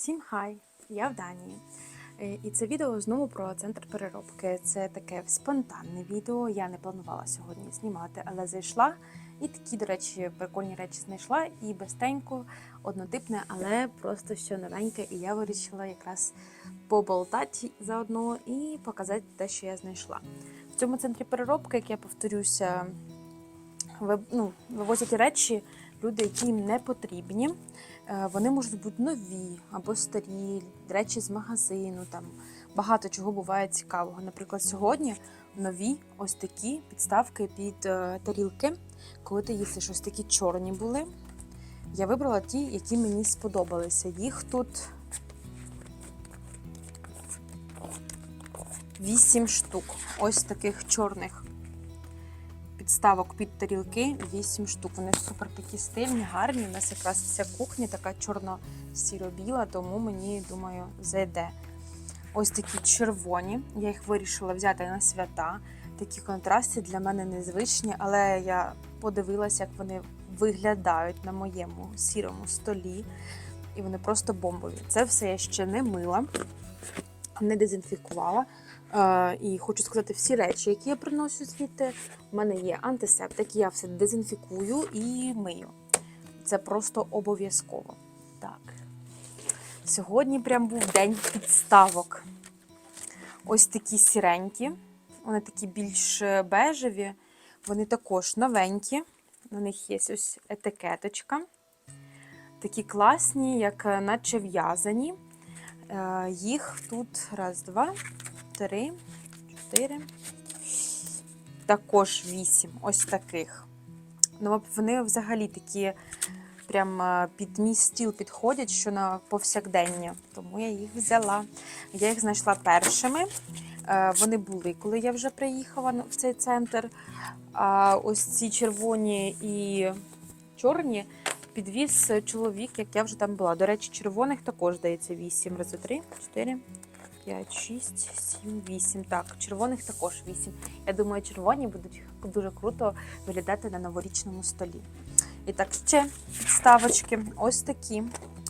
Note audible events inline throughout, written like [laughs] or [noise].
Всім хай! Я в Данії. Е, І це відео знову про центр переробки. Це таке спонтанне відео. Я не планувала сьогодні знімати, але зайшла і такі, до речі, прикольні речі знайшла. І безстенько, однотипне, але просто що новеньке. І я вирішила якраз поболтати заодно і показати те, що я знайшла. В цьому центрі переробки, як я повторюся, ви- ну, вивозять речі люди, які їм не потрібні. Е, Вони можуть бути нові або старі, речі з магазину. Там багато чого буває цікавого. Наприклад, сьогодні нові ось такі підставки під е, тарілки. Коли ти їсиш, ось такі чорні були. Я вибрала ті, які мені сподобалися. Їх тут 8 штук. Ось таких чорних підставок під тарілки 8 штук. Вони супер такі стильні, гарні. У нас якраз вся кухня така чорно-сіро-біла, тому мені думаю, зайде. Ось такі червоні. Я їх вирішила взяти на свята. Такі контрасти для мене незвичні, але я подивилася, як вони виглядають на моєму сірому столі. І вони просто бомбові. Це все я ще не мила, не дезінфікувала. І хочу сказати, всі речі, які я приношу звідти, у мене є антисептик, я все дезінфікую і мию. Це просто обов'язково. Так. Сьогодні прям був день підставок. Ось такі сіренькі, вони такі більш е, бежеві, вони також новенькі. На них є ось етикеточка. Такі класні, як е, наче в'язані. Е, Їх тут раз, два, три, чотири. Також вісім ось таких. Ну, вони взагалі такі прям е, під мій стіл підходять, що на повсякдення. Тому я їх взяла. Я їх знайшла першими. Е, Вони були, коли я вже приїхала в цей центр. А ось ці червоні і чорні підвіз чоловік, як я вже там була. До речі, червоних також здається 8. Раз, два, три, 4, 5, 6, 7, 8. Так, червоних також 8. Я думаю, червоні будуть дуже круто виглядати на новорічному столі. І так, ще підставочки. Ось такі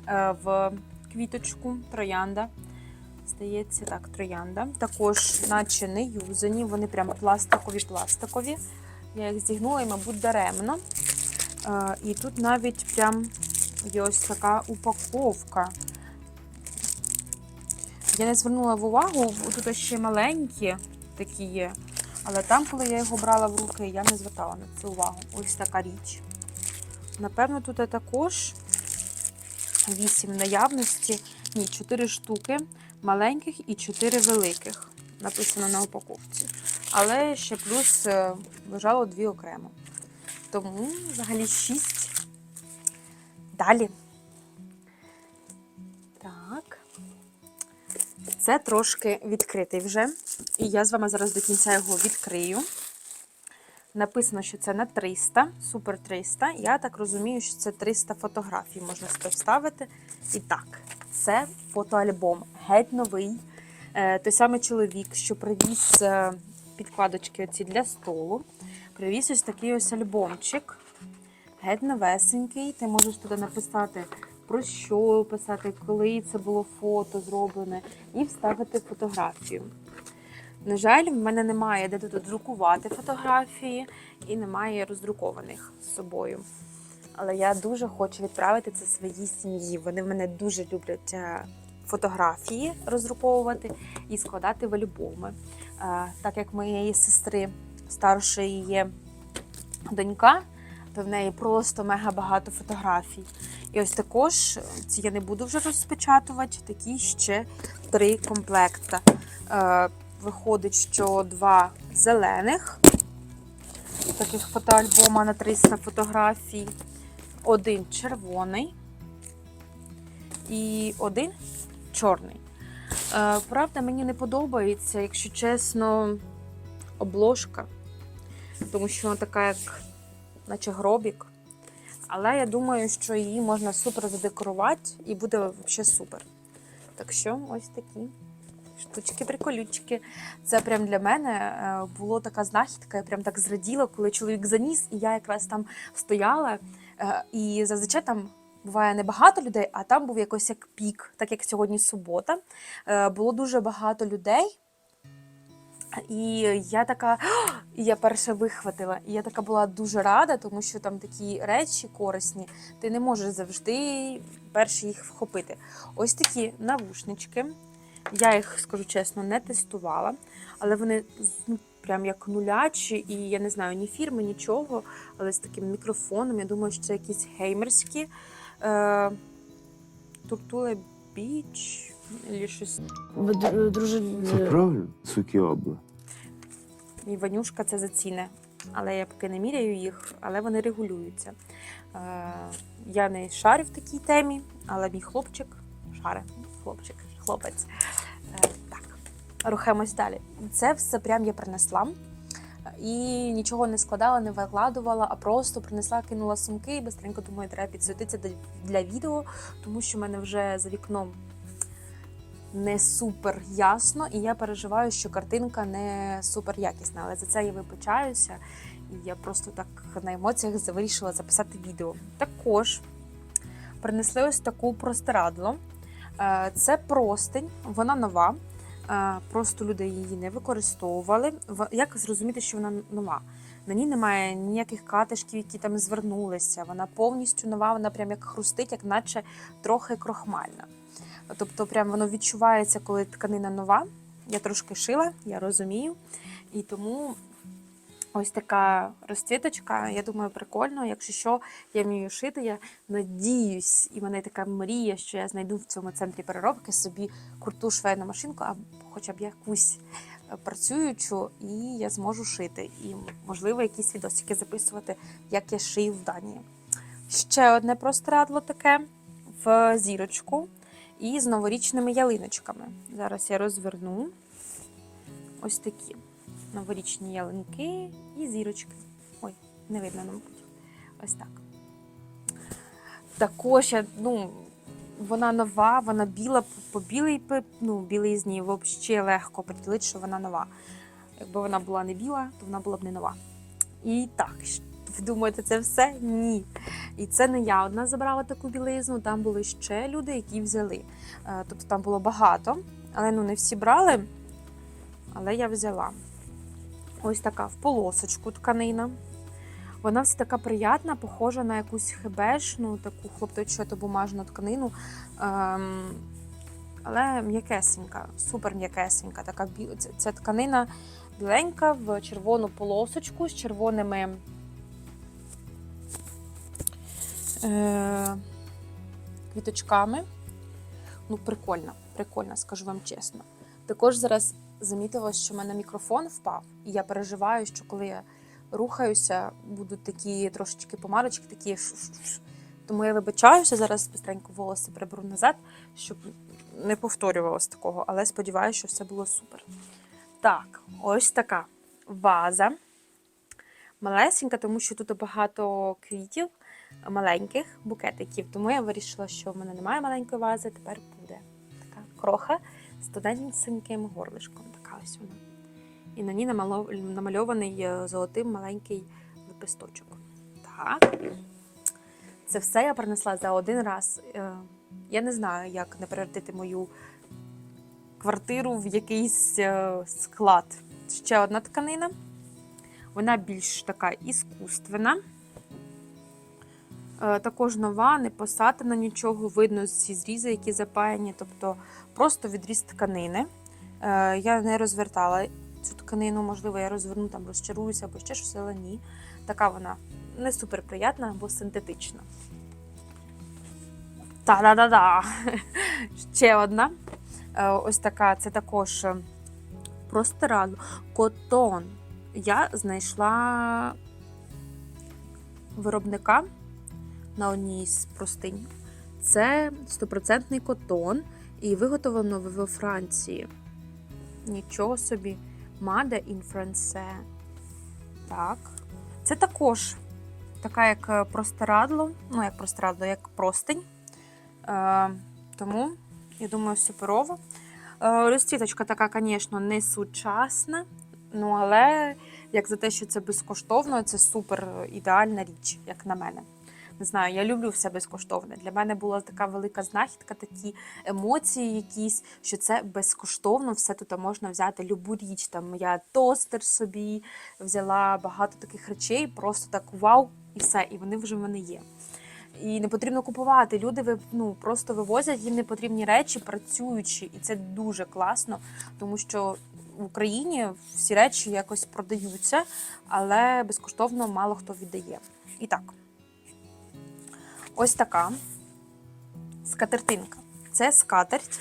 е, в квіточку троянда. Здається, так, троянда. Також, наче не юзані, вони прям пластикові-пластикові. Я їх зігнула і, мабуть, даремно. Е, І тут навіть прям є ось така упаковка. Я не звернула в увагу, тут ще маленькі такі є. Але там, коли я його брала в руки, я не звертала на це увагу. Ось така річ. Напевно, тут також 8 наявності. Ні, 4 штуки маленьких і 4 великих. Написано на упаковці. Але ще плюс е, лежало дві окремо. Тому взагалі 6. Далі. Це трошки відкритий вже. І я з вами зараз до кінця його відкрию. Написано, що це на 300, супер 300. Я так розумію, що це 300 фотографій можна сюди вставити. І так, це фотоальбом. Геть новий. Е, Той самий чоловік, що привіз е, підкладочки оці для столу. Привіз ось такий ось альбомчик. Геть новесенький. Ти можеш туди написати, про що писати, коли це було фото зроблене, і вставити фотографію. На жаль, в мене немає де тут друкувати фотографії і немає роздрукованих з собою. Але я дуже хочу відправити це своїй сім'ї. Вони мене дуже люблять е, фотографії роздруковувати і складати в альбоми. Е, Так як моєї сестри старшої є донька, то в неї просто мега багато фотографій. І ось також ці я не буду вже розпечатувати, такі ще три комплекта. Е, Виходить, що два зелених, таких фотоальбома на 300 фотографій, один червоний і один чорний. Е, Правда, мені не подобається, якщо чесно, обложка, тому що вона така, як наче гробік. Але я думаю, що її можна супер задекорувати і буде взагалі супер. Так що ось такі штучки, приколючки. Це прям для мене е, було така знахідка. Я прям так зраділа, коли чоловік заніс, і я якраз там стояла. е, І зазвичай там буває небагато людей, а там був якось як пік, так як сьогодні субота. Е, Було дуже багато людей. І я така, я перше вихватила. І я така була дуже рада, тому що там такі речі корисні, ти не можеш завжди перші їх вхопити. Ось такі навушнички. Я їх, скажу чесно, не тестувала, але вони ну, прям як нулячі, і я не знаю ні фірми, нічого, але з таким мікрофоном. Я думаю, що це якісь геймерські. Е, Туртуле Біч, або щось друже, Це правильно? Сукіобла. І Ванюшка це заціни. Але я поки не міряю їх, але вони регулюються. Е, я не шарю в такій темі, але мій хлопчик шаре, хлопчик, хлопець. Е, так, рухаємось далі. Це все прям я принесла. І нічого не складала, не викладувала, а просто принесла, кинула сумки і бистренько думаю, треба підсвітитися для відео, тому що в мене вже за вікном не супер ясно, і я переживаю, що картинка не супер якісна. Але за це я вибачаюся, і я просто так на емоціях вирішила записати відео. Також принесли ось таку простирадло. Е, Це простень, вона нова. Е, Просто люди її не використовували. Як зрозуміти, що вона нова? На ній немає ніяких катишків, які там звернулися. Вона повністю нова, вона прям як хрустить, як наче трохи крохмальна. Тобто, прям воно відчувається, коли тканина нова. Я трошки шила, я розумію. І тому ось така розцвіточка, я думаю, прикольно. Якщо що, я вмію шити, я надіюсь, і мене така мрія, що я знайду в цьому центрі переробки собі круту швейну машинку, а хоча б якусь е, працюючу, і я зможу шити. І, можливо, якісь відосики записувати, як я шию в Данії. Ще одне простирадло таке в зірочку і з новорічними ялиночками. Зараз я розверну ось такі новорічні ялинки і зірочки. Ой, не видно, мабуть. Ось так. Також я, ну, вона нова, вона біла, по білий, пи- ну, білий ній взагалі легко приділити, що вона нова. Якби вона була не біла, то вона була б не нова. І так, ви думаєте, це все? Ні. І це не я одна забрала таку білизну, там були ще люди, які взяли. Е, Тобто там було багато, але ну не всі брали. Але я взяла. Ось така в полосочку тканина. Вона вся така приятна, похожа на якусь хебешну, таку хлопточату бумажну тканину. Ем, але м'якесенька, супер м'якесенька. Така Ця тканина біленька в червону полосочку з червоними е... квіточками. Ну, прикольно, прикольно, скажу вам чесно. Також зараз замітила, що в мене мікрофон впав, і я переживаю, що коли я рухаюся, будуть такі трошечки помарочки, такі. ш-ш-ш. Тому я вибачаюся, зараз быстренько волоси приберу назад, щоб не повторювалось такого, але сподіваюся, що все було супер. Так, ось така ваза. Малесенька, тому що тут багато квітів, маленьких букетиків. Тому я вирішила, що в мене немає маленької вази, тепер буде така кроха з тоненьким горлишком. Така ось вона. І на ній намальований е, золотим маленький лепесточок. Так. Це все я принесла за один раз. Е, Я не знаю, як не перевертити мою квартиру в якийсь е, склад. Ще одна тканина. Вона більш така іскусственна. Е, Також нова, не посатана нічого, видно ці зрізи, які запаяні, тобто просто відріз тканини. Е, Я не розвертала цю тканину, можливо, я розверну там, розчаруюся або ще щось, але ні. Така вона не супер приятна або синтетична. Та-да-да-да! [laughs] Ще одна. Е, Ось така, це також простирадло. Котон. Я знайшла виробника на одній з простинь. Це стопроцентний котон і виготовлено во Франції. Нічого собі. Made in France. Так. Це також така, як е, простирадло, ну, як простирадло, як простинь. Е, тому, я думаю, суперово. Е, розцвіточка така, звісно, не сучасна. Ну, але як за те, що це безкоштовно, це супер ідеальна річ, як на мене. Не знаю, я люблю все безкоштовне. Для мене була така велика знахідка, такі емоції якісь, що це безкоштовно, все тут можна взяти любу річ. Там я тостер собі взяла багато таких речей, просто так вау, і все, і вони вже в мене є. І не потрібно купувати. Люди ну, просто вивозять їм непотрібні речі, працюючи, і це дуже класно, тому що в Україні всі речі якось продаються, але безкоштовно мало хто віддає. І так, ось така скатертинка. Це скатерть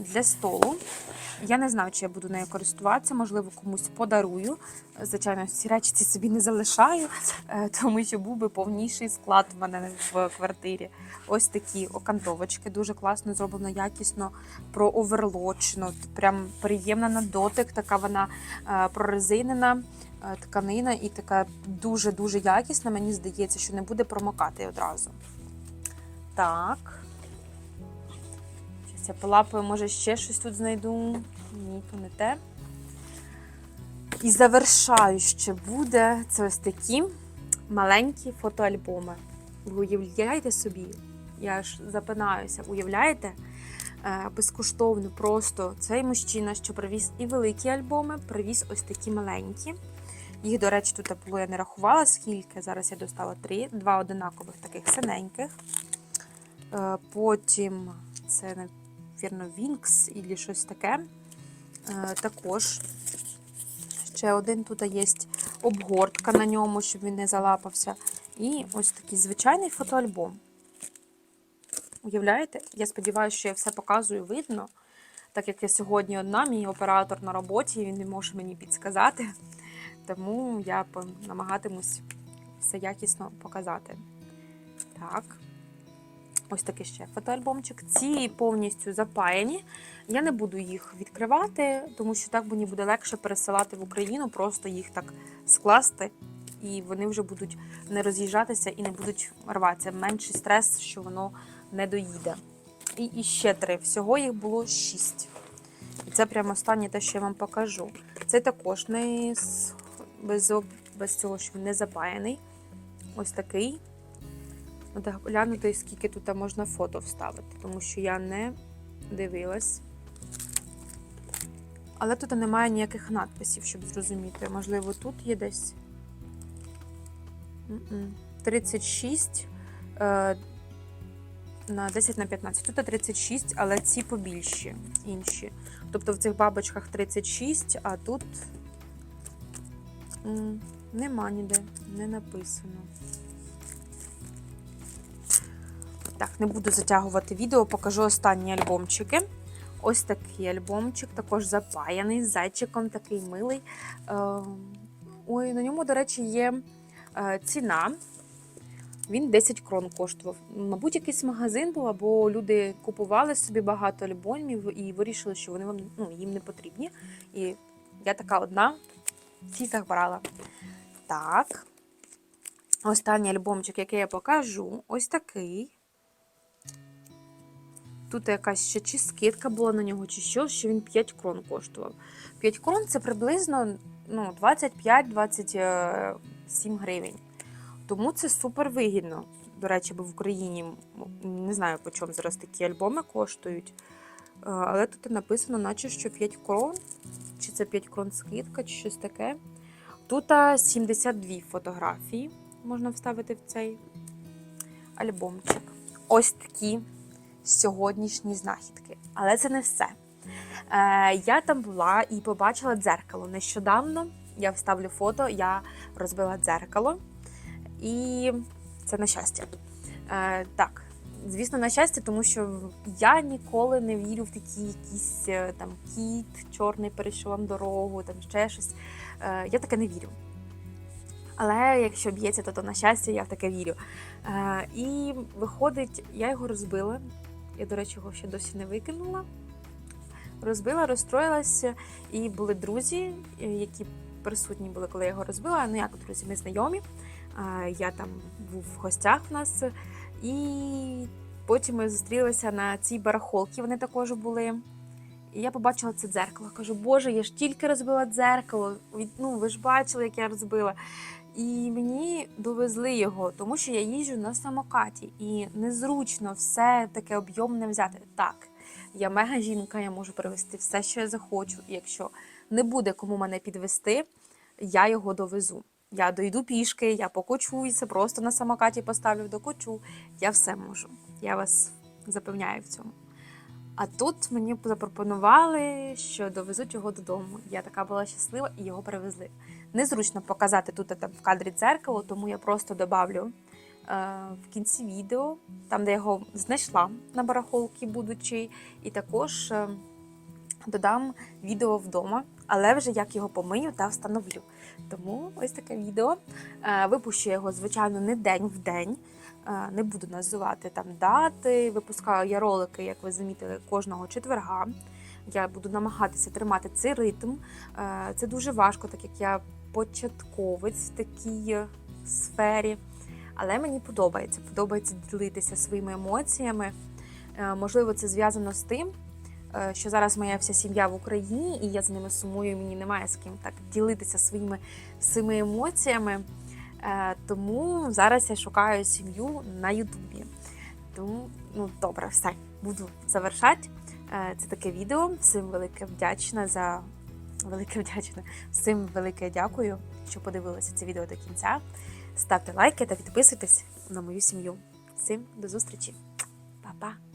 для столу. Я не знаю, чи я буду нею користуватися, можливо, комусь подарую. Звичайно, ці речі ці собі не залишаю, е, тому що був би повніший склад в мене в квартирі. Ось такі окантовочки, дуже класно зроблено, якісно прооверлочено. Прям приємна на дотик, така вона е, прорезинена е, тканина і така дуже-дуже якісна. Мені здається, що не буде промокати одразу. Так. Щас полапаю, може ще щось тут знайду. Ні, то не те. І завершаюче буде це ось такі маленькі фотоальбоми. Ви уявляєте собі? Я ж запинаюся, уявляєте? Е, Безкоштовно просто цей мужчина, що привіз і великі альбоми, привіз ось такі маленькі. Їх, до речі, тут було я не рахувала скільки. Зараз я достала три, два одинакових таких синеньких. Е, Потім це, навірно, Вінкс і щось таке. Е, Також ще один тут є обгортка на ньому, щоб він не залапався. І ось такий звичайний фотоальбом. Уявляєте? Я сподіваюся, що я все показую видно. Так як я сьогодні одна, мій оператор на роботі, він не може мені підсказати. Тому я намагатимусь все якісно показати. Так. Ось такий ще фотоальбомчик. Ці повністю запаяні. Я не буду їх відкривати, тому що так мені буде легше пересилати в Україну, просто їх так скласти, і вони вже будуть не роз'їжджатися і не будуть рватися. Менший стрес, що воно не доїде. І, і ще три. Всього їх було шість. І це прямо останнє те, що я вам покажу. Це також не без, без цього, що він не запаяний. Ось такий. Треба глянути, скільки тут можна фото вставити, тому що я не дивилась. Але тут немає ніяких надписів, щоб зрозуміти. Можливо, тут є десь. 36 е, на 10 на 15. Тут 36, але ці побільші, інші. Тобто в цих бабочках 36, а тут нема ніде, не написано. Так, не буду затягувати відео, покажу останні альбомчики. Ось такий альбомчик, також запаяний зайчиком, такий милий. Е, Ой, на ньому, до речі, є е, ціна. Він 10 крон коштував. Мабуть, якийсь магазин був, або люди купували собі багато альбомів і вирішили, що вони вам ну, їм не потрібні. І я така одна, всі забрала. Так. Останній альбомчик, який я покажу, ось такий. Тут якась ще чи скидка була на нього, чи що, що він 5 крон коштував. 5 крон це приблизно ну, 25-27 гривень. Тому це супер вигідно. До речі, в Україні не знаю, по чому зараз такі альбоми коштують. Е, Але тут написано, наче що 5 крон, чи це 5 крон скидка, чи щось таке. Тут 72 фотографії можна вставити в цей альбомчик. Ось такі сьогоднішні знахідки. Але це не все. Е, я там була і побачила дзеркало. Нещодавно я вставлю фото, я розбила дзеркало. І це на щастя. Е, так, звісно, на щастя, тому що я ніколи не вірю в такі якісь е, там кіт, чорний перейшов вам дорогу, там ще щось. Е, я таке не вірю. Але якщо б'ється, то, то на щастя, я в таке вірю. Е, і виходить, я його розбила. Я, до речі, його ще досі не викинула. Розбила, розстроїлася, і були друзі, е, які присутні були, коли я його розбила. Ну як друзі, ми знайомі. Я там був в гостях в нас. І потім ми зустрілися на цій барахолці, вони також були. І я побачила це дзеркало. Кажу, Боже, я ж тільки розбила дзеркало. Ну, ви ж бачили, як я розбила. І мені довезли його, тому що я їжджу на самокаті, і незручно все таке об'ємне взяти. Так, я мега жінка, я можу привезти все, що я захочу. І якщо не буде кому мене підвести, я його довезу. Я дойду пішки, я покочуюся, просто на самокаті поставлю докочу. Я все можу. Я вас запевняю в цьому. А тут мені запропонували, що довезуть його додому. Я така була щаслива і його привезли. Незручно показати тут там, в кадрі дзеркало, тому я просто добавлю е, в кінці відео, там, де я його знайшла на барахолці, будучи, і також е, додам відео вдома, але вже як його помию та встановлю. Тому ось таке відео. Е, Випущу його, звичайно, не день в день. Е, Не буду називати там дати. Випускаю я ролики, як ви замітили, кожного четверга. Я буду намагатися тримати цей ритм. Е, Це дуже важко, так як я початковець в такій е, сфері. Але мені подобається. Подобається ділитися своїми емоціями. Е, Можливо, це зв'язано з тим, е, що зараз моя вся сім'я в Україні, і я з ними сумую, і мені немає з ким так ділитися своїми цими емоціями. Тому зараз я шукаю сім'ю на Ютубі. Тому, ну добре, все, буду завершати. Це таке відео. Всім велике вдячна за велике вдячна. Всім велике дякую, що подивилися це відео до кінця. Ставте лайки та підписуйтесь на мою сім'ю. Всім до зустрічі. Па-па!